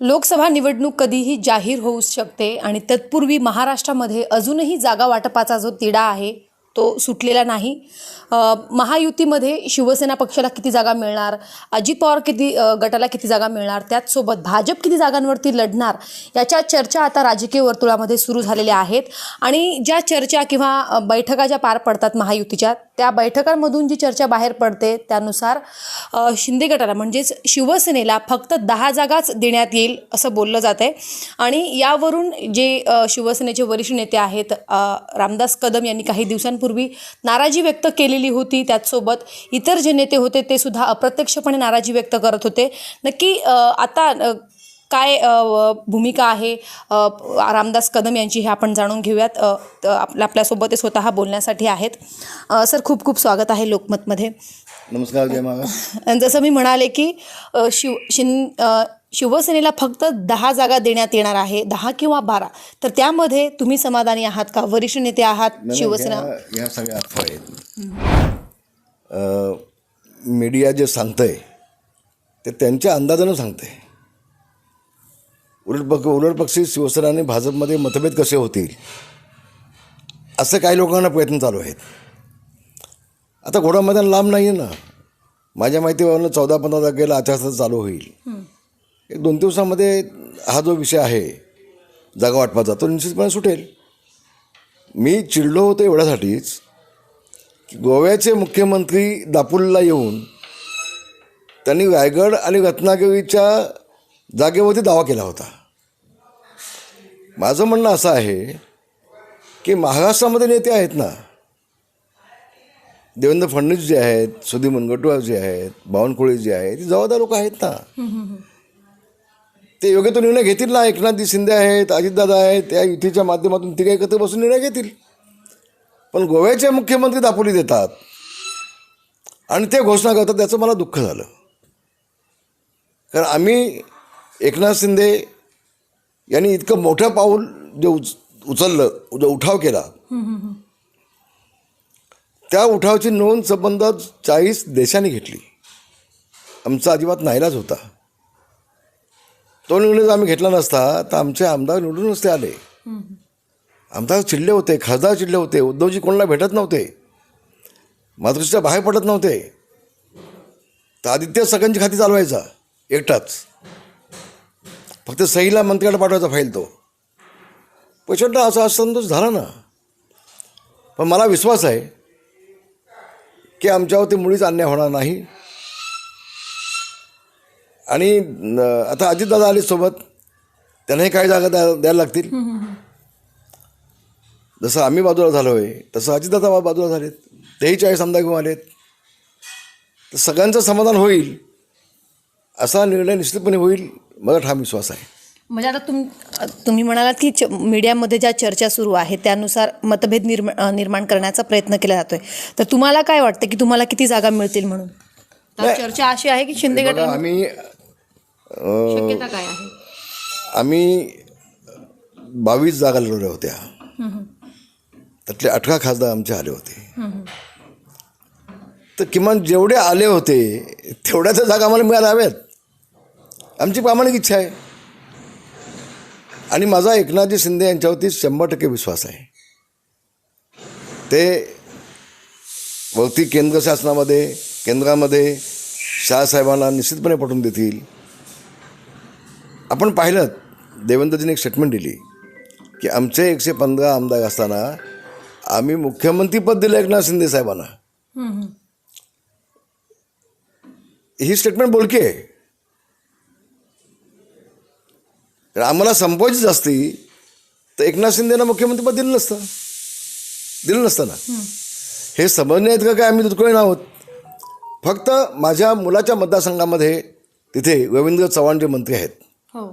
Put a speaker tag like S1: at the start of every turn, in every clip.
S1: लोकसभा निवडणूक कधीही जाहीर होऊ शकते आणि तत्पूर्वी महाराष्ट्रामध्ये अजूनही जागा वाटपाचा जो तिढा आहे तो सुटलेला नाही. महायुतीमध्ये शिवसेना पक्षाला किती जागा मिळणार? अजित पवार किती गटाला किती जागा मिळणार? त्याचसोबत भाजप किती जागांवरती लढणार? याच्या चर्चा आता राजकीय वर्तुळामध्ये सुरू झालेल्या आहेत. आणि ज्या चर्चा किंवा बैठका ज्या पार पडतात महायुतीच्या त्या बैठकांमधून जी चर्चा बाहेर पडते त्यानुसार शिंदे गटाला म्हणजेच शिवसेनेला फक्त दहा जागाच देण्यात येईल असं बोललं जात आहे आणि यावरून जे शिवसेनेचे वरिष्ठ नेते आहेत रामदास कदम यांनी काही दिवसांपूर्वी नाराजी व्यक्त केलेली होती त्याचसोबत इतर जे नेते होते ते सुद्धा अप्रत्यक्षपणे नाराजी व्यक्त करत होते. नक्की आता काय भूमिका आहे रामदास कदम यांची हे आपण जाणून घेऊयात. आपल्या आपल्यासोबत ते स्वतः बोलण्यासाठी आहेत. सर खूप खूप स्वागत आहे लोकमतमध्ये.
S2: नमस्कार जय
S1: जसं मी म्हणाले की शिव शिन शिवसेनेला फक्त दहा जागा देण्यात येणार आहे दहा किंवा बारा. तर त्यामध्ये तुम्ही समाधानी आहात का? वरिष्ठ नेते आहात शिवसेना?
S2: ह्या सगळ्या अफवा आहेत. मीडिया जे सांगतंय ते त्यांच्या अंदाजानं सांगतंय. उलट पक्ष उलट पक्षी शिवसेना आणि भाजपमध्ये मतभेद कसे होतील? असं काही लोकांना प्रयत्न चालू आहेत. आता घोडा मैदान लांब नाही आहे ना. माझ्या माहितीवरनं चौदा पंधरा तारखेला आचारसंहिता चालू होईल. एक दोन दिवसामध्ये हा जो विषय आहे जागा वाटपाचा तो निश्चितपणे सुटेल. मी चिडलो होतो एवढ्यासाठीच की गोव्याचे मुख्यमंत्री दापोलीला येऊन त्यांनी रायगड आणि रत्नागिरीच्या जागेवरती दावा केला होता. माझं म्हणणं असं आहे की महाराष्ट्रामध्ये नेते आहेत ना देवेंद्र फडणवीस जे आहेत सुधीर मुनगंटीवार जे आहेत बावनकुळे जे आहेत ती जबाबदार लोक आहेत ना. ते योग्य तो निर्णय घेतील ना? एकनाथजी शिंदे आहेत अजितदादा आहेत त्या युतीच्या माध्यमातून तिघे एकत्र बसून निर्णय घेतील. पण गोव्याचे मुख्यमंत्री दापोली देतात. आणि ते घोषणा करतात त्याचं मला दुःख झालं. कारण आम्ही एकनाथ शिंदे यांनी इतकं मोठं पाऊल जे उच उचललं जो उठाव केला. त्या उठावाची नोंद संबंध चाळीस देशांनी घेतली. आमचा अजिबात नाहीलाच होता. तो निर्णय जर आम्ही घेतला नसता तर आमचे आमदार निवडून नसते आले. आमदार चिडले होते खासदार चिडले होते उद्धवजी कोणाला भेटत नव्हते. मातृश्रीच्या बाहेर पडत नव्हते. तर आदित्य सगळ्यांची खाती चालवायचा एकटाच. फक्त सहीला मंत्र्याला पाठवायचा फाईल तो. प्रचंड असा असंतोष झाला ना. पण मला विश्वास आहे की आमच्यावरती मुळीच अन्याय होणार नाही. आणि आता अजितदादा आले सोबत. त्यांनाही काही जागा द्या द्यायला लागतील. जसं आम्ही बाजूला झालो आहे तसं अजितदादा बाजूला झालेत. तेही चाळीस आमदार घेऊन आलेत. तर सगळ्यांचं समाधान होईल असा निर्णय निश्चितपणे होईल मला ठाम विश्वास आहे.
S1: म्हणजे आता तुम तुम्ही म्हणालात की च मीडियामध्ये ज्या चर्चा सुरू आहेत त्यानुसार मतभेद निर्मा निर्माण करण्याचा प्रयत्न केला जातोय. तर तुम्हाला काय वाटतं की तुम्हाला किती जागा मिळतील म्हणून. चर्चा अशी आहे की शिंदे गटाला
S2: आम्ही
S1: शक्यता काय आहे?
S2: आम्ही बावीस जागा लढवल्या होत्या. त्यातले अठरा खासदार आमचे आले होते. तर किमान जेवढे आले होते तेवढ्या तर जागा आम्हाला मिळायला हव्यात. आमची प्रामाणिक इच्छा आहे. आणि माझा एकनाथजी शिंदे यांच्यावरती शंभर टक्के विश्वास आहे. ते वरती केंद्र शासनामध्ये केंद्रामध्ये शहासाहेबांना निश्चितपणे पटवून देतील. आपण पाहिलं देवेंद्रजीने एक स्टेटमेंट दिली की आमचे एकशे पंधरा आमदार असताना आम्ही मुख्यमंत्रीपद दिलं एकनाथ शिंदे साहेबांना. ही स्टेटमेंट बोलकी. आहे तर आम्हाला संपवायचीच असती तर एकनाथ शिंदेना मुख्यमंत्रीपद दिलं नसतं. दिलं नसतं ना. हे समजणे आहेत का काय आम्ही दुर्गळे आहोत. फक्त माझ्या मुलाच्या मतदारसंघामध्ये तिथे रवींद्र चव्हाण जे मंत्री आहेत
S1: हो.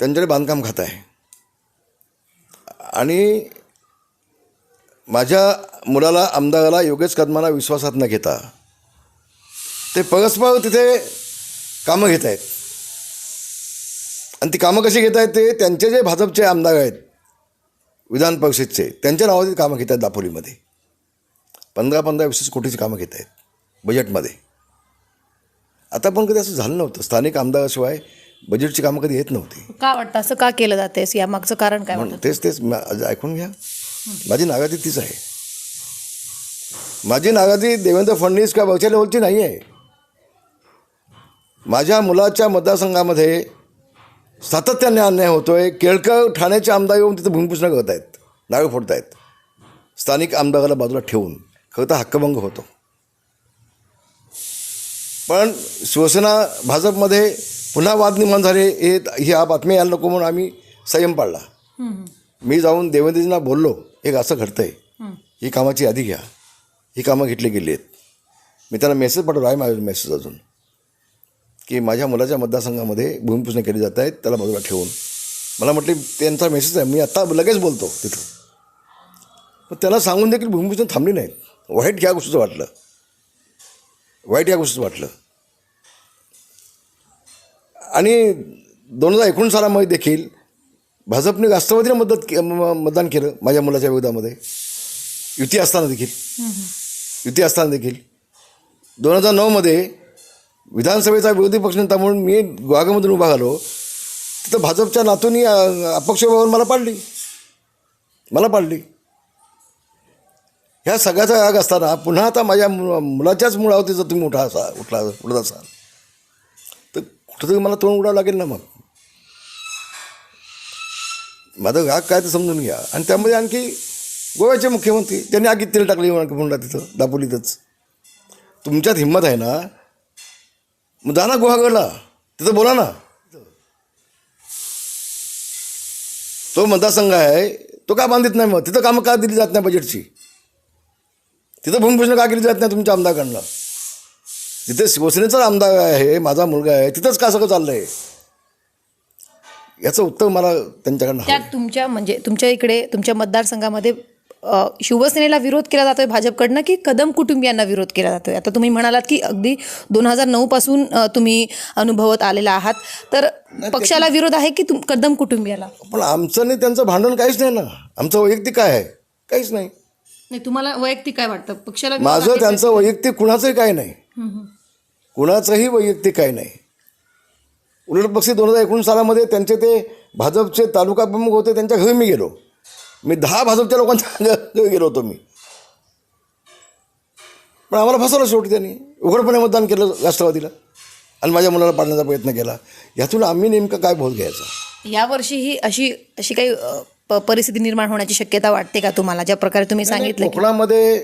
S2: त्यांच्याकडे बांधकाम खातं आहे. आणि माझ्या मुलाला आमदाराला योगेश कदमांना विश्वासात न घेता ते परस्पर तिथे कामं घेत आहेत. आणि ती कामं कशी घेत आहेत ते त्यांचे जे भाजपचे आमदार आहेत विधान परिषदचे त्यांच्या नावाची कामं घेत आहेत दापोलीमध्ये. पंधरा पंधरा वीस कोटीची कामं घेत आहेत बजेटमध्ये आता पण कधी असं झालं नव्हतं. स्थानिक आमदाराशिवाय बजेटची कामं कधी येत नव्हती.
S1: का वाटतं? असं का केलं जाते यामागचं कारण काय
S2: म्हणून
S1: वाटतं
S2: तेच तेच. मा- आज ऐकून घ्या. माझी नागाती तीच आहे. माझी नागाती देवेंद्र फडणवीस किंवा वरच्या लेवलची नाही आहे. माझ्या मुलाच्या मतदारसंघामध्ये सातत्याने अन्याय होतोय. केळकर ठाण्याचे आमदार येऊन तिथं भूमिपूजन करत आहेत नारळ फोडत आहेत स्थानिक आमदाराला बाजूला ठेवून. खरं तर हक्कभंग होतो. पण शिवसेना भाजपमध्ये पुन्हा वाद निर्माण झाले हे ह्या बातम्या यायला नको म्हणून आम्ही संयम पाळला. मी जाऊन देवेंद्रजींना बोललो एक असं घडतं आहे ही कामाची यादी घ्या. ही कामं घेतली गेली आहेत. मी त्यांना मेसेज पाठवला आहे माझा मेसेज अजून की माझ्या मुलाच्या मतदारसंघामध्ये भूमिपूजन केली जात आहेत त्याला बाजूला ठेवून. मला म्हटले त्यांचा मेसेज आहे मी आत्ता लगेच बोलतो तिथं पण त्याला सांगून देखील भूमिपूजन थांबली नाहीत. वाईट ह्या गोष्टीचं वाटलं. वाईट या गोष्टीचं वाटलं. आणि दोन हजार एकोणीस सालामध्ये देखील भाजपने राष्ट्रवादीला मदत के- म- मतदान केलं माझ्या मुलाच्या विरोधामध्ये युती असताना देखील. युती असताना देखील. दोन हजार नऊमध्ये विधानसभेचा विरोधी पक्षनेता म्हणून मी गुहागरमधून उभा झालो. तिथं भाजपच्या नातूनी अपक्ष उभारून मला पाडली. मला पाडली. ह्या सगळ्याचा राग असताना पुन्हा आता माझ्या मु- मुलाच्याच मुळावरती जर तुम्ही उठा असा उठला उठत असाल तर कुठंतरी मला तोंड उडावं लागेल ना मग. माझं राग काय ते समजून घ्या. आणि त्यामध्ये आणखी गोव्याचे मुख्यमंत्री त्यांनी आगीत तेल टाकली म्हणा तिथं दापोलीतच. तुमच्यात हिंमत आहे ना? मग जा ना गुहागरला. तिथं बोला ना. तो मतदारसंघ आहे तो का बांधित नाही मग? तिथं कामं का दिली जात नाही बजेटची तिथं भूमिपूजन का केली जात नाही तुमच्या आमदाराकडनं. तिथे शिवसेनेचाच आमदार आहे माझा मुलगा आहे तिथंच का सगळं चाललं आहे याचं उत्तर मला त्यांच्याकडनं.
S1: त्यात तुमच्या म्हणजे तुमच्या इकडे तुमच्या मतदारसंघामध्ये शिवसेनेला विरोध केला जातोय भाजपकडनं की कदम कुटुंबियांना विरोध केला जातोय? आता तुम्ही म्हणालात की अगदी दोन हजार नऊ पासून अ, तुम्ही अनुभवत आलेला आहात. तर पक्षाला विरोध आहे की तुम कदम कुटुंबियाला?
S2: पण आमचं नाही त्यांचं भांडण काहीच नाही ना. आमचं वैयक्तिक काय आहे? काहीच नाही.
S1: नाही तुम्हाला वैयक्तिक काय वाटतं? पक्षाला
S2: माझं त्यांचं वैयक्तिक कुणाचंही काय नाही. कुणाचंही वैयक्तिक काय नाही. उलट पक्षी दोन हजार एकोणीस सालामध्ये त्यांचे ते भाजपचे तालुका प्रमुख होते त्यांच्या घरी मी गेलो. मी दहा भाजपच्या लोकांच्या घरी गेलो होतो मी. पण आम्हाला फसवलं शेवटी त्यांनी. उघडपणे मतदान केलं राष्ट्रवादीला आणि माझ्या मुलाला पाडण्याचा प्रयत्न केला. यातून आम्ही नेमकं काय बोध घ्यायचा?
S1: यावर्षी ही अशी अशी काही अ, परिस्थिती निर्माण होण्याची शक्यता वाटते का तुम्हाला? ज्या प्रकारे तुम्ही सांगितलं
S2: कोकणामध्ये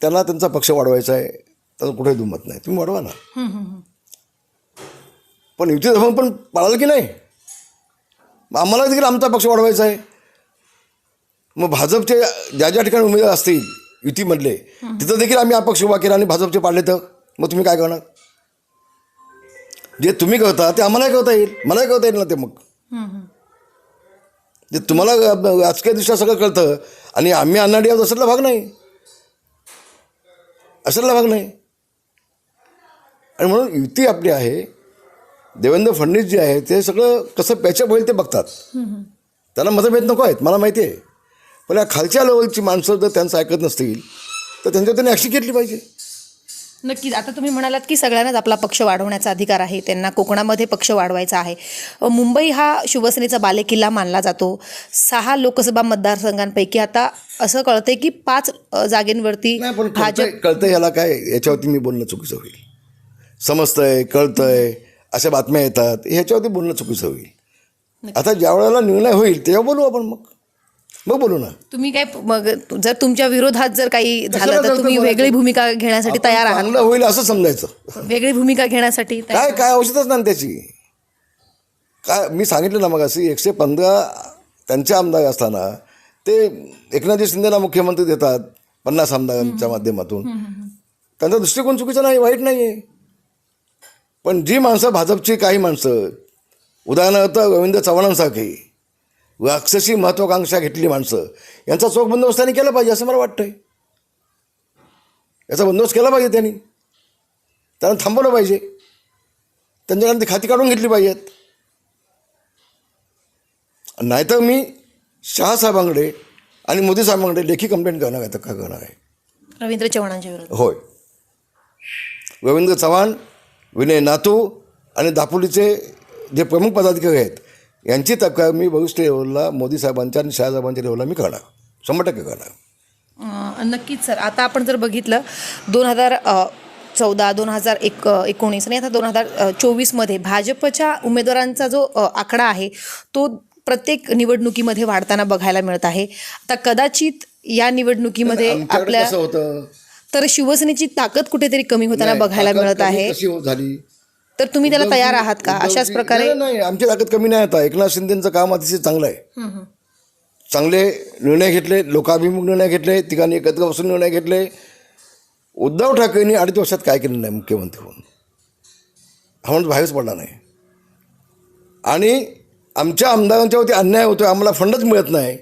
S2: त्यांना त्यांचा पक्ष वाढवायचा आहे. त्याचं कुठे दुमत नाही. तुम्ही वाढवा ना. पण युती धर्म पण पाळाल की नाही? आम्हाला देखील आमचा पक्ष वाढवायचा आहे. मग भाजपचे ज्या ज्या ठिकाणी उमेदवार असतील युतीमधले तिथं देखील आम्ही अपक्ष उभा केला आणि भाजपचे पाडले तर? मग तुम्ही काय करणार? जे तुम्ही करता ते आम्हालाही करता येईल. मलाही करता येईल ना ते मग. जे तुम्हाला आजच्या राजकीय सगळं कळतं. आणि आम्ही अन्नाडी आहोत असला भाग नाही. असला भाग नाही. आणि म्हणून युती आपली आहे. देवेंद्र फडणवीस जे आहे ते सगळं कसं पॅचअप होईल ते बघतात. त्यांना मतभेद नको आहेत मला माहिती आहे. पण या खालच्या लेवलची माणसं जर त्यांचं ऐकत नसतील तर त्यांच्यावर त्यांनी ॲक्शन घेतली पाहिजे.
S1: नक्कीच. आता तुम्ही म्हणालात की सगळ्यांनाच आपला पक्ष वाढवण्याचा अधिकार आहे त्यांना कोकणामध्ये पक्ष वाढवायचा आहे. मुंबई हा शिवसेनेचा बालेकिल्ला मानला जातो. सहा लोकसभा मतदारसंघांपैकी आता असं कळतंय की पाच जागेंवरती भाजप
S2: कळतंय कळतंय ह्याला काय याच्यावरती मी बोलणं चुकीचं होईल. समजतंय कळतंय अशा बातम्या येतात ह्याच्यावरती बोलणं चुकीचं होईल. आता ज्या वेळेला निर्णय होईल तेव्हा बोलू आपण मग. मग बोलू ना.
S1: तुम्ही काय मग जर तुमच्या विरोधात जर काही झालं तर तुम्ही? वेगळी भूमिका घेण्यासाठी तयार आहात.
S2: चांगलं होईल असं समजायचं.
S1: वेगळी भूमिका घेण्यासाठी
S2: काय काय औषधच नाही ना त्याची. काय मी सांगितलं ना मग अशी एकशे पंधरा त्यांचे आमदार असताना ते एकनाथजी शिंदेना मुख्यमंत्री देतात पन्नास आमदारांच्या माध्यमातून. त्यांचा दृष्टिकोन चुकीचा नाही वाईट नाही आहे पण जी माणसं भाजपची काही माणसं उदाहरणार्थ रवींद्र चव्हाणांसारखी राक्षसी महत्त्वाकांक्षा घेतलेली माणसं. यांचा चोख बंदोबस्त त्यांनी केला पाहिजे असं मला वाटतंय. याचा बंदोबस्त केला पाहिजे त्यांनी. त्यांना थांबवलं पाहिजे. त्यांच्याकडे ती खाती काढून घेतली पाहिजेत. नाहीतर मी शहासाहेबांकडे आणि मोदी साहेबांकडे लेखी कंप्लेंट करणार आहे तर का करणार आहे.
S1: रवींद्र चव्हाणांच्या विरोधात.
S2: होय. रवींद्र चव्हाण विनय नातू आणि दापोलीचे जे प्रमुख पदाधिकारी आहेत यांची तक्रार मी भविष्य लेवलला मोदी साहेबांच्या आणि शहासाहेबांच्या लेवलला मी करणार. शंभर टक्के करणार.
S1: नक्कीच सर. आता आपण जर बघितलं दोन हजार चौदा दोन हजार एक एकोणीस आणि आता दोन हजार चोवीसमध्ये भाजपच्या उमेदवारांचा जो आकडा आहे तो प्रत्येक निवडणुकीमध्ये वाढताना बघायला मिळत आहे. आता कदाचित या निवडणुकीमध्ये आपल्या
S2: होतं?
S1: तर शिवसेनेची ताकद कुठेतरी कमी होताना बघायला मिळत आहे.
S2: झाली?
S1: तर तुम्ही त्याला तयार आहात का? अशाच प्रकारे
S2: नाही, नाही आमची ताकद कमी नाही आता. एकनाथ शिंदेचं काम अतिशय चांगलं आहे. चांगले निर्णय घेतले लोकाभिमुख निर्णय घेतले ठिकाणी एकत्र बसून निर्णय घेतले. उद्धव ठाकरेंनी अडीच वर्षात काय केलं नाही मुख्यमंत्री म्हणून? हा माणूस बाहेरच पडला नाही. आणि आमच्या आमदारांच्यावरती अन्याय होतो आम्हाला फंडच मिळत नाही.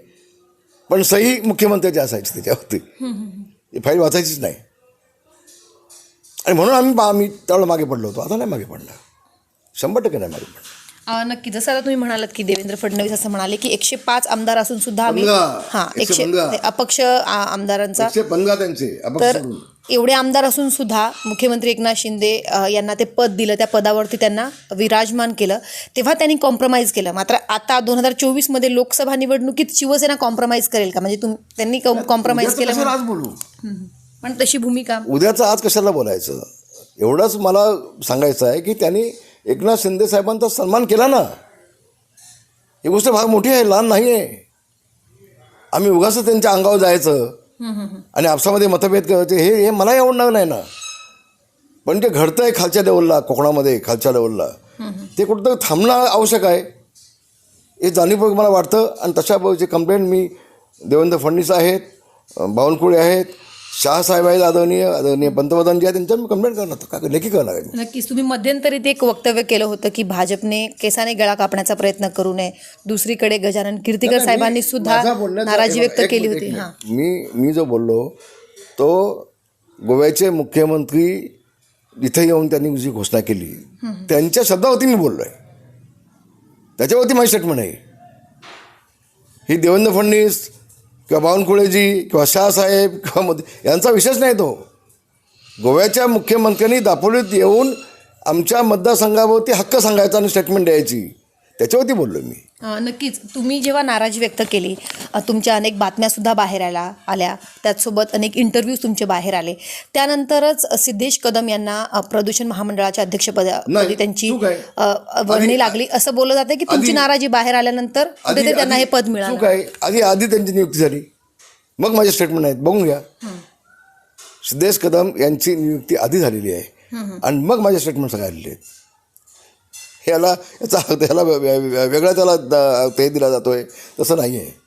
S2: पण सही मुख्यमंत्र्याची असायची त्याच्यावरती. ही फाईल वाचायचीच नाही. आणि म्हणून आम्ही आम्ही त्यावेळेला मागे पडलो होतो. आता नाही मागे पडला शंभर टक्के नाही मागे पडला
S1: अ, नक्की. जसं आता तुम्ही म्हणालात की देवेंद्र फडणवीस असं म्हणाले की एकशे पाच आमदार असून सुद्धा आम्ही
S2: पंधरा.
S1: हा
S2: एकशे
S1: एकशे
S2: पंधरा.
S1: अपक्ष आ- आमदारांचा.
S2: एकशे पंधरा त्यांचे अपक्ष
S1: तर
S2: सोडून.
S1: एवढे आमदार असून सुद्धा मुख्यमंत्री एकनाथ शिंदे अ, यांना ते पद दिलं त्या पदावरती त्यांना विराजमान केलं. तेव्हा त्यांनी कॉम्प्रोमाइज केलं. मात्र आता दोन हजार चोवीसमध्ये लोकसभा निवडणुकीत शिवसेना कॉम्प्रोमाइज करेल का? म्हणजे तुम त्यांनी कॉम्प्रोमाइज
S2: उद्याचं
S1: केलं
S2: कशाला आज बोलू.
S1: पण तशी भूमिका
S2: उद्याचं आज कशाला बोलायचं? एवढंच मला सांगायचं आहे की त्यांनी एकनाथ शिंदे साहेबांचा सन्मान केला ना ही गोष्ट फार मोठी आहे लहान नाही आहे. आम्ही उगाच त्यांच्या अंगावर जायचं आणि आपसामध्ये मतभेद करायचे हे हे मला आवडणार नाही ना. पण जे घडतं आहे खालच्या लेवलला कोकणामध्ये खालच्या लेवलला ते कुठंतरी थांबणं आवश्यक आहे. हे जाणीवपूर्वक मला वाटतं आणि तशा जे कंप्लेंट मी देवेंद्र फडणवीस आहेत बावनकुळे आहेत शहासाहेब आहेत आदरणीय आदरणीय पंतप्रधान जे आहेत त्यांच्यावर मी कंप्लेंट करणार का लेखी करणार आहे.
S1: नक्कीच. तुम्ही मध्यंतरी ते एक वक्तव्य केलं होतं की भाजपने केसाने गळा कापण्याचा प्रयत्न करू नये. दुसरीकडे गजानन कीर्तिकर साहेबांनी सुद्धा
S2: माझा बोलण्याचा-
S1: नाराजी व्यक्त
S2: एक
S1: केली होती.
S2: एक
S1: हां.
S2: मी मी जो बोललो तो गोव्याचे मुख्यमंत्री इथे येऊन त्यांनी जी घोषणा केली त्यांच्या शब्दावरती मी बोललो आहे त्याच्यावरती माझी स्टेटमेंट आहे. ही देवेंद्र फडणवीस किंवा बावनकुळेजी किंवा शाहसाहेब किंवा मोदी यांचा विषयच नाही तो. गोव्याच्या मुख्यमंत्र्यांनी दापोलीत येऊन आमच्या मतदारसंघावरती हक्क सांगायचा आणि स्टेटमेंट द्यायची. त्याच्यावरती बोललो मी.
S1: नक्कीच. तुम्ही जेव्हा नाराजी व्यक्त केली तुमच्या अनेक बातम्यासुद्धा बाहेर आल्या आल्या. त्याचसोबत अनेक इंटरव्ह्यूज तुमचे बाहेर आले. त्यानंतरच सिद्धेश कदम यांना प्रदूषण महामंडळाच्या अध्यक्षपदी त्यांची वर्णी लागली. असं बोललं जातं की तुमची नाराजी बाहेर आल्यानंतर कुठेतरी त्यांना हे पद मिळालं.
S2: आधी आधी त्यांची नियुक्ती झाली. मग माझे स्टेटमेंट आहेत. बघून घ्या. सिद्धेश कदम यांची नियुक्ती आधी झालेली आहे. आणि मग माझे स्टेटमेंट सगळे आलेले आहेत. ह्याला याचा वे- वेगळा त्याला ते दिला जातोय. तसं नाही आहे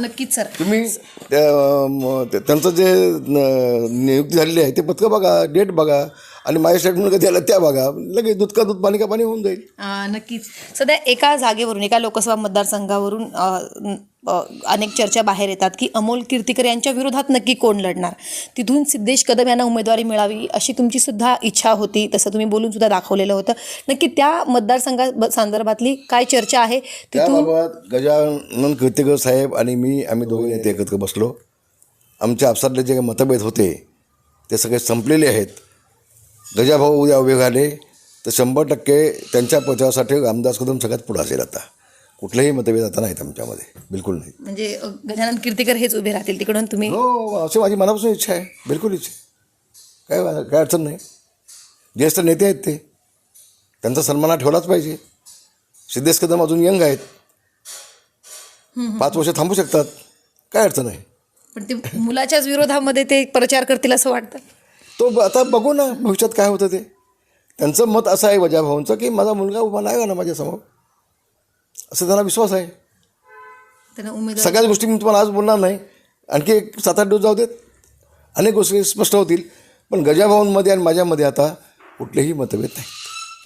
S1: नक्कीच सर.
S2: तुम्ही त्यांचं जे नियुक्ती झालेली आहे ते पत्रक बघा डेट बघा आणि माझ्या स्टेटमेंट कधी आलं त्या बघा. लगेच दूध का दूध पाणी का पाणी होऊन जाईल.
S1: नक्कीच. सध्या एका जागेवरून एका लोकसभा मतदारसंघावरून अनेक चर्चा बाहेर येतात की अमोल कीर्तिकर यांच्या विरोधात नक्की कोण लढणार? तिथून सिद्धेश कदम यांना उमेदवारी मिळावी अशी तुमची सुद्धा इच्छा होती तसं तुम्ही बोलून सुद्धा दाखवलेलं होतं. नक्की त्या मतदारसंघा संदर्भातली काय चर्चा आहे? तिथून
S2: त्याबाबत गजानन कीर्तिकर साहेब आणि मी आम्ही दोघे नेते एकत्र बसलो. आमच्या आपसातले जे काही मतभेद होते ते सगळे संपलेले आहेत. गजाभाऊ उद्या उभे झाले तर शंभर टक्के त्यांच्या प्रचारासाठी रामदास कदम सगळ्यात पुढे असेल आता. कुठलेही मतभेद आता नाहीत आमच्यामध्ये. बिलकुल नाही.
S1: म्हणजे अ, गजानन कीर्तिकर हेच उभे राहतील तिकडून तुम्ही?
S2: हो अशी माझी मनापासून इच्छा आहे. बिलकुल इच्छा आहे. काय काय अडचण नाही. ज्येष्ठ नेते आहेत ते. त्यांचा सन्मान हा ठेवलाच पाहिजे. सिद्धेश कदम अजून यंग आहेत. पाच वर्ष थांबू शकतात. काय अडचण आहे?
S1: पण ते मुलाच्याच विरोधामध्ये ते प्रचार करतील असं वाटतं.
S2: तो ब- आता बघू ना भविष्यात काय होतं ते. त्यांचं मत असं आहे वजाभाऊंचं की माझा मुलगा उभा नाही ना माझ्यासमोर. असं त्यांना विश्वास आहे.
S1: त्यांना उमेदवार
S2: सगळ्याच गोष्टी मी तुम्हाला आज बोलणार नाही. आणखी एक सात आठ दिवस जाऊ देत. अनेक गोष्टी स्पष्ट होतील. पण गजाभाऊंमध्ये आणि माझ्यामध्ये आता कुठलेही मतभेद नाही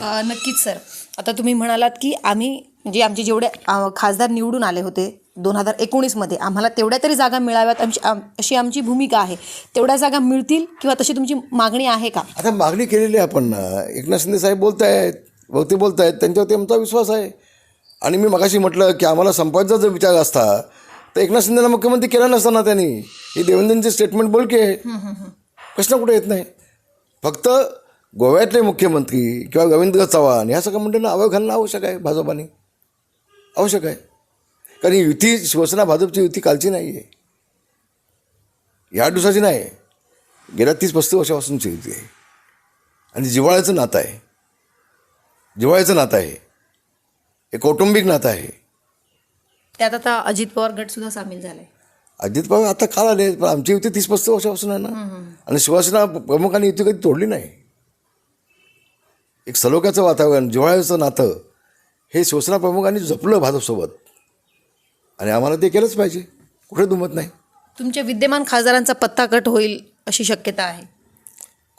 S1: अ, नक्कीच सर. आता तुम्ही म्हणालात की आम्ही म्हणजे आमचे जेवढे अ, खासदार निवडून आले होते दोन हजार एकोणीसमध्ये आम्हाला तेवढ्या तरी जागा मिळाव्यात आमची आम- अशी आमची भूमिका आहे. तेवढ्या जागा मिळतील किंवा तशी तुमची मागणी आहे का?
S2: आता मागणी केलेली आहे आपण. ना एकनाथ शिंदे साहेब बोलत आहेत वक्ते बोलत आहेत त्यांच्यावरती आमचा विश्वास आहे. आणि मी मगाशी म्हटलं की आम्हाला संपायचा जर विचार असता तर एकनाथ शिंदेला मुख्यमंत्री केला नसता ना त्यांनी. ही देवेंद्रची स्टेटमेंट बोलके आहे. प्रश्न कुठे येत नाही. फक्त गोव्यातले मुख्यमंत्री किंवा रवींद्र चव्हाण ह्या सगळ्या मंडळींना अवय घालणं आवश्यक आहे भाजपाने. आवश्यक आहे. कारण ही युती शिवसेना भाजपची युती कालची नाही आहे या दिवसाची नाही. आहे गेल्या तीस पस्तीस वर्षापासूनची युती आहे. आणि जिव्हाळ्याचं नातं आहे. जिव्हाळ्याचं नातं आहे. हे कौटुंबिक नातं आहे.
S1: त्यात आता अजित पवार गट सुद्धा सामील झालाय.
S2: अजित पवार आता काल आले पण आमची युती तीस पस्तीस वर्षापासून आहे ना. आणि शिवसेना प्रमुखांनी युती कधी तोडली नाही. एक सलोख्याचं वातावरण जिव्हाळ्याचं नातं हे शिवसेना प्रमुखांनी जपलं भाजपसोबत. आणि आम्हाला ते केलंच पाहिजे. कुठे दुमत नाही.
S1: तुमच्या विद्यमान खासदारांचा पत्ता कट होईल अशी शक्यता आहे.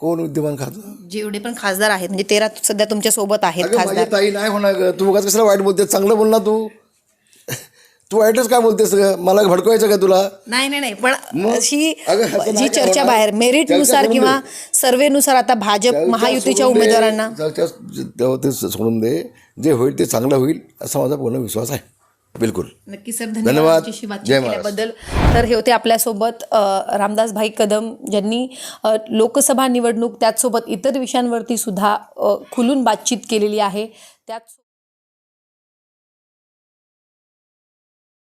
S2: कोण विद्यमान खातं
S1: जेवढे पण खासदार आहेत म्हणजे तेरा सध्या तुमच्यासोबत आहेत
S2: अगं माझी
S1: खासदार
S2: ताई नाही होणार ग. तू उगाच कशाला वाईट बोलते चांगलं बोल ना तू. तू वाईटच काय बोलतेस ग? मला भडकवायचं का तुला?
S1: नाही नाही नाही. पण
S2: मग?
S1: अशी
S2: अगं,
S1: जी चर्चा
S2: होणार.
S1: बाहेर मेरिटनुसार
S2: चर्चा
S1: किंवा
S2: सोडून
S1: सर्वेनुसार आता भाजप महायुतीच्या
S2: सोडून दे.
S1: उमेदवारांना.
S2: चर्चा तेव्हा ते सोडून दे. जे होईल ते चांगलं होईल असा माझा पूर्ण विश्वास आहे. बिलकुल.
S1: नक्की सर
S2: धन्यवाद.
S1: केल्याबद्दल. तर हे होते आपल्यासोबत रामदास भाई कदम ज्यांनी लोकसभा निवडणूक त्याचसोबत इतर विषयांवरती सुद्धा खुलून बातचीत केलेली आहे. त्याच